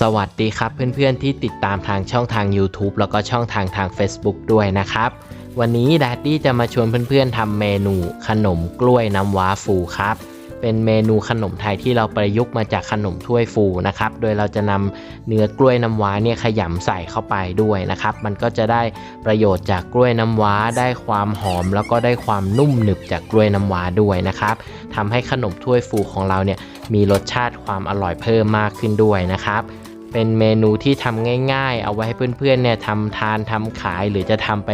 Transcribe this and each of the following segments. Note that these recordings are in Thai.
สวัสดีครับเพื่อนๆที่ติดตามทางช่องทาง YouTube แล้วก็ช่องทางทาง Facebook ด้วยนะครับ วันนี้ด a ดดี้จะมาชวนเพื่อนๆทำเมนูขนมกล้วยน้ำว้าฟูครับ เป็นเมนูขนมไทยที่เราประยุกต์มาจากขนมถ้วยฟูนะครับ โดยเราจะนำเนื้อกล้วยน้ำว้าเนี่ยขยำใส่เข้าไปด้วยนะครับ มันก็จะได้ประโยชน์จากกล้วยน้ำว้า ได้ความหอม แล้วก็ได้ความนุ่มหนึบจากกล้วยน้ำว้าด้วยนะครับทำให้ขนมถ้วยฟูของเราเนี่ยมีรสชาติความอร่อยเพิ่มมากขึ้นด้วยนะครับ เป็นเมนูที่ทำง่ายๆ เอาไว้ให้เพื่อนๆเนี่ยทำทานทำขาย หรือจะทำไป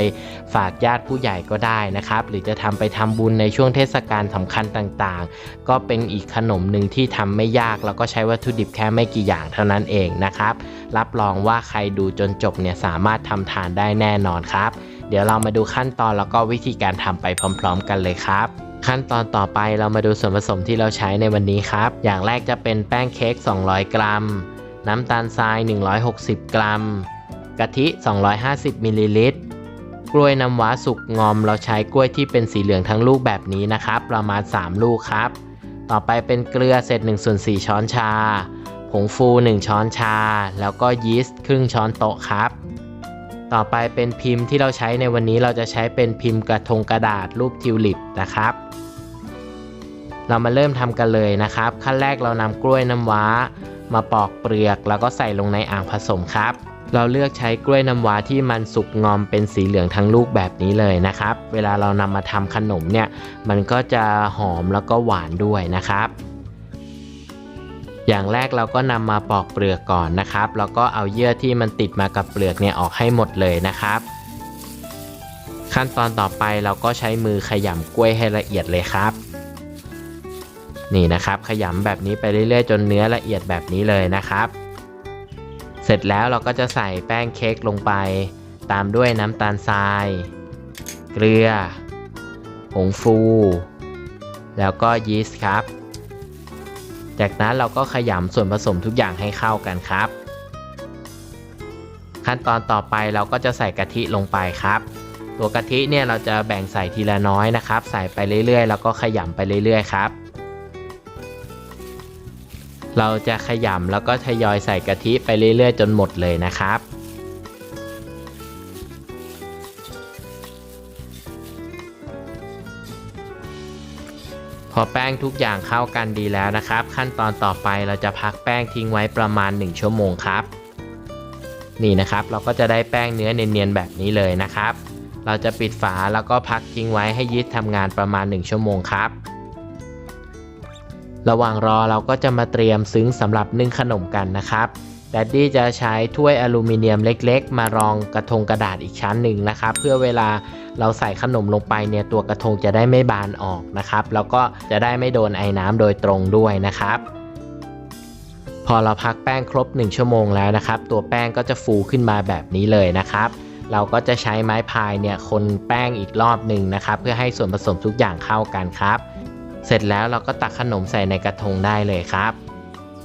ฝากญาติผู้ใหญ่ก็ได้นะครับ หรือจะทำไปทำบุญในช่วงเทศกาลสำคัญต่างๆ ก็เป็นอีกขนมหนึ่งที่ทำไม่ยาก แล้วก็ใช้วัตถุดิบแค่ไม่กี่อย่างเท่านั้นเองนะครับ รับรองว่าใครดูจนจบเนี่ยสามารถทำทานได้แน่นอนครับ เดี๋ยวเรามาดูขั้นตอนแล้วก็วิธีการทำไปพร้อม ๆ กันเลยครับขั้นตอนต่อไปเรามาดูส่วนผสมที่เราใช้ในวันนี้ครับ อย่างแรกจะเป็นแป้งเค้ก 200 กรัม น้ำตาลทราย 160 กรัม กะทิ 250 มิลลิลิตร กล้วยน้ำว้าสุกงอม เราใช้กล้วยที่เป็นสีเหลืองทั้งลูกแบบนี้นะครับ ประมาณ 3 ลูกครับ ต่อไปเป็นเกลือเศษ1ส่วน4ช้อนชา ผงฟู 1 ช้อนชา แล้วก็ยีสต์ครึ่งช้อนโต๊ะครับ ต่อไปเป็นพิมพ์ที่เราใช้ในวันนี้เราจะใช้เป็นพิมพ์กระทงกระดาษรูปทิวลิปนะครับเรามาเริ่มทำกันเลยนะครับ ขั้นแรกเรานำกล้วยน้ำว้า มาปอกเปลือก แล้วก็ใส่ลงในอ่างผสมครับ เราเลือกใช้กล้วยน้ำว้าที่มันสุกงอมเป็นสีเหลืองทั้งลูกแบบนี้เลยนะครับ เวลาเรานำมาทำขนมเนี่ย มันก็จะหอมแล้วก็หวานด้วยนะครับอย่างแรกเราก็นำมาปอกเปลือกก่อนนะครับ แล้วก็เอาเยื่อที่มันติดมากับเปลือกเนี่ยออกให้หมดเลยนะครับ ขั้นตอนต่อไปเราก็ใช้มือขยำกล้วยให้ละเอียดเลยครับ นี่นะครับ ขยำแบบนี้ไปเรื่อยๆ จนเนื้อละเอียดแบบนี้เลยนะครับ เสร็จแล้วเราก็จะใส่แป้งเค้กลงไป ตามด้วยน้ำตาลทราย เกลือ ผงฟู แล้วก็ยีสต์ครับ จากนั้นเราก็ขยำส่วนผสมทุกอย่างให้เข้ากันครับ ขั้นตอนต่อไปเราก็จะใส่กะทิลงไปครับตัวกะทิเนี่ยเราจะแบ่งใส่ทีละน้อยนะครับ ใส่ไปเรื่อยๆ แล้วก็ขยำไปเรื่อยๆ ครับ เราจะขยำแล้วก็ทยอยใส่กะทิไปเรื่อยๆ จนหมดเลยนะครับ พอแป้งทุกอย่างเข้ากันดีแล้วนะครับ ขั้นตอนต่อไปเราจะพักแป้งทิ้งไว้ประมาณ 1 ชั่วโมงครับ นี่นะครับเราก็จะได้แป้งเนื้อเนียนๆแบบนี้เลยนะครับ เราจะปิดฝาแล้วก็พักทิ้งไว้ให้ยีสต์ทำงานประมาณ 1 ชั่วโมงครับ ระหว่างรอเราก็จะมาเตรียมซึ้งสำหรับนึ่งขนมกันนะครับแดดดี้จะใช้ถ้วยอลูมิเนียมเล็ก ๆ มารองกระทงกระดาษอีกชั้นหนึ่งนะครับ เพื่อเวลาเราใส่ขนมลงไปเนี่ยตัวกระทงจะได้ไม่บานออกนะครับ แล้วก็จะได้ไม่โดนไอ้น้ำโดยตรงด้วยนะครับ พอเราพักแป้งครบ 1 ชั่วโมงแล้วนะครับ ตัวแป้งก็จะฟูขึ้นมาแบบนี้เลยนะครับ เราก็จะใช้ไม้พายเนี่ยคนแป้งอีกรอบหนึ่งนะครับ เพื่อให้ส่วนผสมทุกอย่างเข้ากันครับ เสร็จแล้วเราก็ตักขนมใส่ในกระทงได้เลยครับ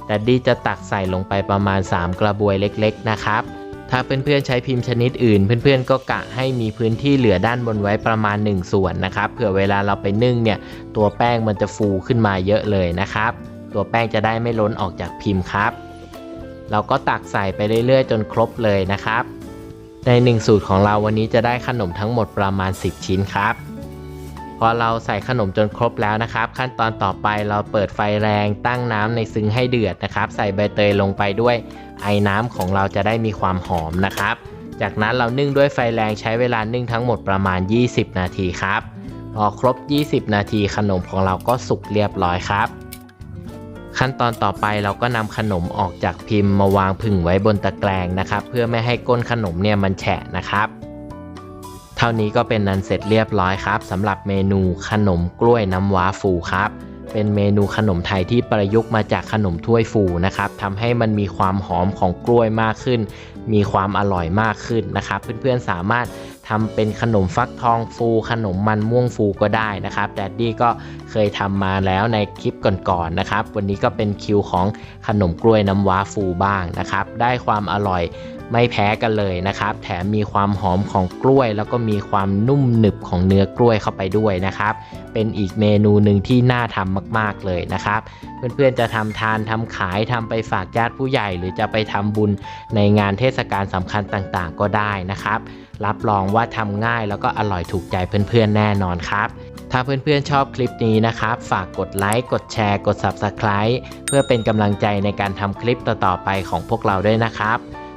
แต่ดี้จะตักใส่ลงไปประมาณ 3 กระบวยเล็กๆ นะครับ ถ้าเพื่อนๆใช้พิมพ์ชนิดอื่น เพื่อนๆก็กะให้มีพื้นที่เหลือด้านบนไว้ประมาณ 1 ส่วนนะครับ เผื่อเวลาเราไปนึ่งเนี่ย ตัวแป้งมันจะฟูขึ้นมาเยอะเลยนะครับ ตัวแป้งจะได้ไม่ล้นออกจากพิมพ์ครับ เราก็ตักใส่ไปเรื่อยๆ จนครบเลยนะครับ ในหนึ่งสูตรของเราวันนี้จะได้ขนมทั้งหมดประมาณ 10 ชิ้นครับ พอเราใส่ขนมจนครบแล้วนะครับ ขั้นตอนต่อไปเราเปิดไฟแรงตั้งน้ำในซึ้งให้เดือดนะครับ ใส่ใบเตยลงไปด้วยไอ้น้ำของเราจะได้มีความหอมนะครับ จากนั้นเรานึ่งด้วยไฟแรงใช้เวลานึ่งทั้งหมดประมาณ 20 นาทีครับ พอครบ 20 นาทีขนมของเราก็สุกเรียบร้อยครับ ขั้นตอนต่อไปเราก็นำขนมออกจากพิมพ์มาวางผึ่งไว้บนตะแกรงนะครับ เพื่อไม่ให้ก้นขนมเนี่ยมันแฉะนะครับ ท่านี้ก็เป็นนันเสร็จเรียบร้อยครับสำหรับเมนูขนมกล้วยน้ำว้าฟูครับ เป็นเมนูขนมไทยที่ประยุกต์มาจากขนมถ้วยฟูนะครับทำให้มันมีความหอมของกล้วยมากขึ้น มีความอร่อยมากขึ้นนะครับ เพื่อนๆสามารถทำเป็นขนมฟักทองฟู ขนมมันม่วงฟูก็ได้นะครับแดดดี้ก็เคยทำมาแล้วในคลิปก่อนๆนะครับ วันนี้ก็เป็นคิวของขนมกล้วยน้ำว้าฟูบ้างนะครับ ได้ความอร่อย ไม่แพ้กันเลยนะครับ แถมมีความหอมของกล้วย แล้วก็มีความนุ่มหนึบของเนื้อกล้วยเข้าไปด้วยนะครับ เป็นอีกเมนูหนึ่งที่น่าทำมาก ๆเลยนะครับ เพื่อนๆจะทำทานทำขายทำไปฝากญาติผู้ใหญ่ หรือจะไปทำบุญในงานเทศกาลสำคัญต่างๆ ก็ได้นะครับ รับรองว่าทำง่ายแล้วก็อร่อยถูกใจเพื่อนๆแน่นอนครับถ้าเพื่อนๆชอบคลิปนี้นะครับ ฝากกดไลค์ กดแชร์ กด Subscribe เพื่อเป็นกำลังใจในการทำคลิปต่อๆไปของพวกเราด้วยนะครับ